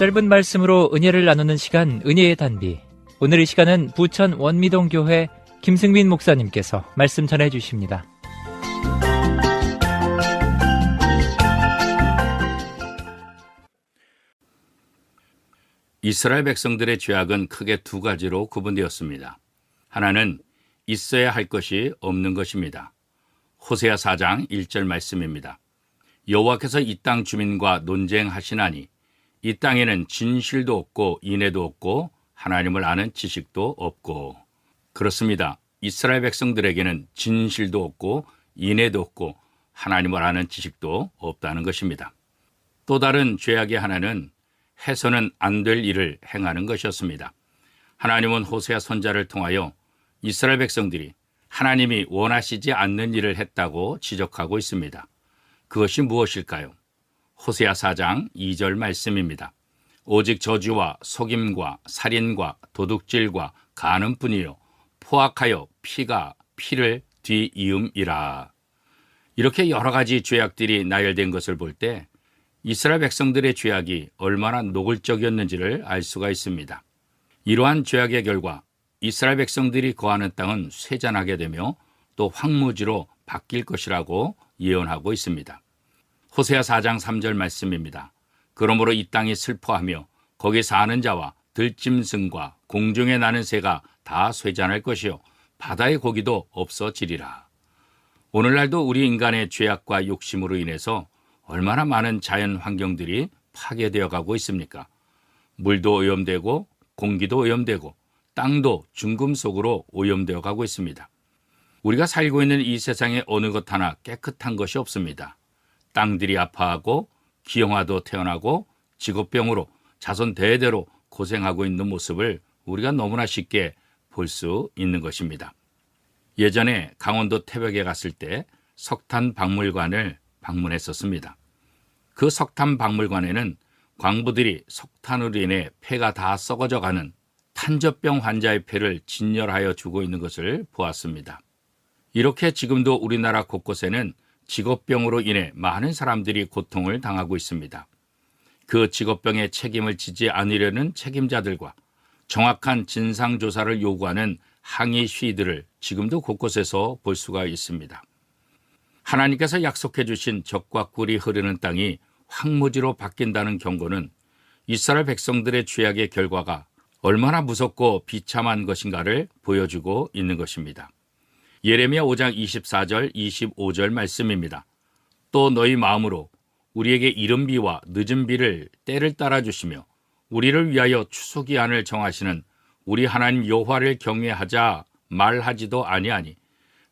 짧은 말씀으로 은혜를 나누는 시간 은혜의 단비. 오늘 이 시간은 부천 원미동 교회 김승민 목사님께서 말씀 전해 주십니다. 이스라엘 백성들의 죄악은 크게 두 가지로 구분되었습니다. 하나는 있어야 할 것이 없는 것입니다. 호세아 4장 1절 말씀입니다. 여호와께서 이 땅 주민과 논쟁하시나니 이 땅에는 진실도 없고 인애도 없고 하나님을 아는 지식도 없고 그렇습니다. 이스라엘 백성들에게는 진실도 없고 인애도 없고 하나님을 아는 지식도 없다는 것입니다. 또 다른 죄악의 하나는 해서는 안 될 일을 행하는 것이었습니다. 하나님은 호세아 선자를 통하여 이스라엘 백성들이 하나님이 원하시지 않는 일을 했다고 지적하고 있습니다. 그것이 무엇일까요? 호세아 4장 2절 말씀입니다. 오직 저주와 속임과 살인과 도둑질과 가는뿐이요 포악하여 피가 피를 뒤이음이라. 이렇게 여러 가지 죄악들이 나열된 것을 볼 때 이스라엘 백성들의 죄악이 얼마나 노골적이었는지를 알 수가 있습니다. 이러한 죄악의 결과 이스라엘 백성들이 거하는 땅은 쇠잔하게 되며 또 황무지로 바뀔 것이라고 예언하고 있습니다. 호세아 4장 3절 말씀입니다. 그러므로 이 땅이 슬퍼하며 거기 사는 자와 들짐승과 공중에 나는 새가 다 쇠잔할 것이요 바다의 고기도 없어지리라. 오늘날도 우리 인간의 죄악과 욕심으로 인해서 얼마나 많은 자연 환경들이 파괴되어 가고 있습니까? 물도 오염되고 공기도 오염되고 땅도 중금속으로 오염되어 가고 있습니다. 우리가 살고 있는 이 세상에 어느 것 하나 깨끗한 것이 없습니다. 땅들이 아파하고 기형아도 태어나고 직업병으로 자손 대대로 고생하고 있는 모습을 우리가 너무나 쉽게 볼 수 있는 것입니다. 예전에 강원도 태백에 갔을 때 석탄 박물관을 방문했었습니다. 그 석탄 박물관에는 광부들이 석탄으로 인해 폐가 다 썩어져 가는 탄저병 환자의 폐를 진열하여 주고 있는 것을 보았습니다. 이렇게 지금도 우리나라 곳곳에는 직업병으로 인해 많은 사람들이 고통을 당하고 있습니다. 그 직업병의 책임을 지지 않으려는 책임자들과 정확한 진상조사를 요구하는 항의 시위들을 지금도 곳곳에서 볼 수가 있습니다. 하나님께서 약속해 주신 적과 꿀이 흐르는 땅이 황무지로 바뀐다는 경고는 이스라엘 백성들의 죄악의 결과가 얼마나 무섭고 비참한 것인가를 보여주고 있는 것입니다. 예레미야 5장 24절 25절 말씀입니다. 또 너희 마음으로 우리에게 이른 비와 늦은 비를 때를 따라 주시며 우리를 위하여 추수 기한을 정하시는 우리 하나님 여호와를 경외하자 말하지도 아니하니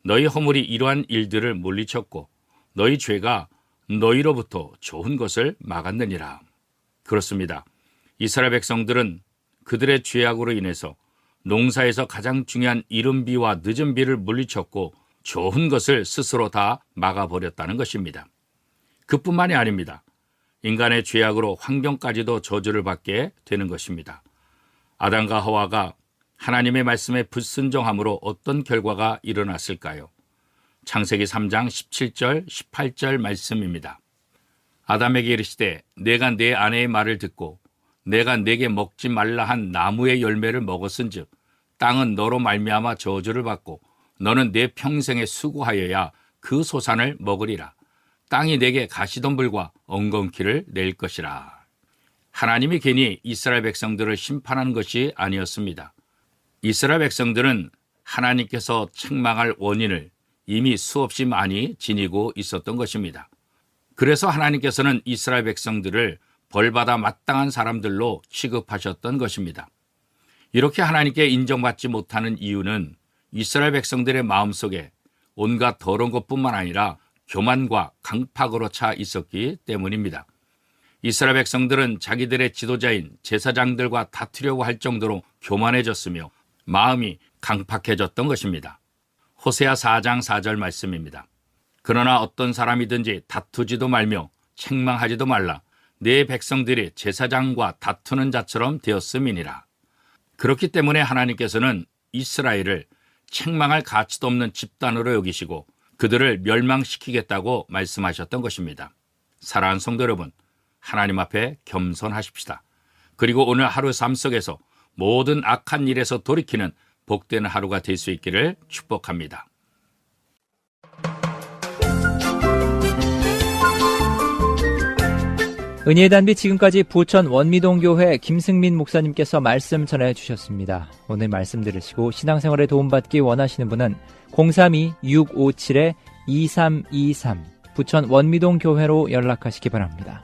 너희 허물이 이러한 일들을 물리쳤고 너희 죄가 너희로부터 좋은 것을 막았느니라. 그렇습니다. 이스라엘 백성들은 그들의 죄악으로 인해서 농사에서 가장 중요한 이른 비와 늦은 비를 물리쳤고 좋은 것을 스스로 다 막아버렸다는 것입니다. 그뿐만이 아닙니다. 인간의 죄악으로 환경까지도 저주를 받게 되는 것입니다. 아담과 하와가 하나님의 말씀에 불순종함으로 어떤 결과가 일어났을까요? 창세기 3장 17절, 18절 말씀입니다. 아담에게 이르시되 내가 내 아내의 말을 듣고 내가 내게 먹지 말라 한 나무의 열매를 먹었은즉 땅은 너로 말미암아 저주를 받고 너는 내 평생에 수고하여야 그 소산을 먹으리라. 땅이 내게 가시덤불과 엉겅퀴를 낼 것이라. 하나님이 괜히 이스라엘 백성들을 심판한 것이 아니었습니다. 이스라엘 백성들은 하나님께서 책망할 원인을 이미 수없이 많이 지니고 있었던 것입니다. 그래서 하나님께서는 이스라엘 백성들을 벌받아 마땅한 사람들로 취급하셨던 것입니다. 이렇게 하나님께 인정받지 못하는 이유는 이스라엘 백성들의 마음속에 온갖 더러운 것뿐만 아니라 교만과 강팍으로 차 있었기 때문입니다. 이스라엘 백성들은 자기들의 지도자인 제사장들과 다투려고 할 정도로 교만해졌으며 마음이 강팍해졌던 것입니다. 호세아 4장 4절 말씀입니다. 그러나 어떤 사람이든지 다투지도 말며 책망하지도 말라. 내 백성들이 제사장과 다투는 자처럼 되었음이니라. 그렇기 때문에 하나님께서는 이스라엘을 책망할 가치도 없는 집단으로 여기시고 그들을 멸망시키겠다고 말씀하셨던 것입니다. 사랑하는 성도 여러분, 하나님 앞에 겸손하십시다. 그리고 오늘 하루 삶 속에서 모든 악한 일에서 돌이키는 복되는 하루가 될 수 있기를 축복합니다. 은혜의 단비 지금까지 부천 원미동교회 김승민 목사님께서 말씀 전해 주셨습니다. 오늘 말씀 들으시고 신앙생활에 도움받기 원하시는 분은 032-657-2323 부천 원미동교회로 연락하시기 바랍니다.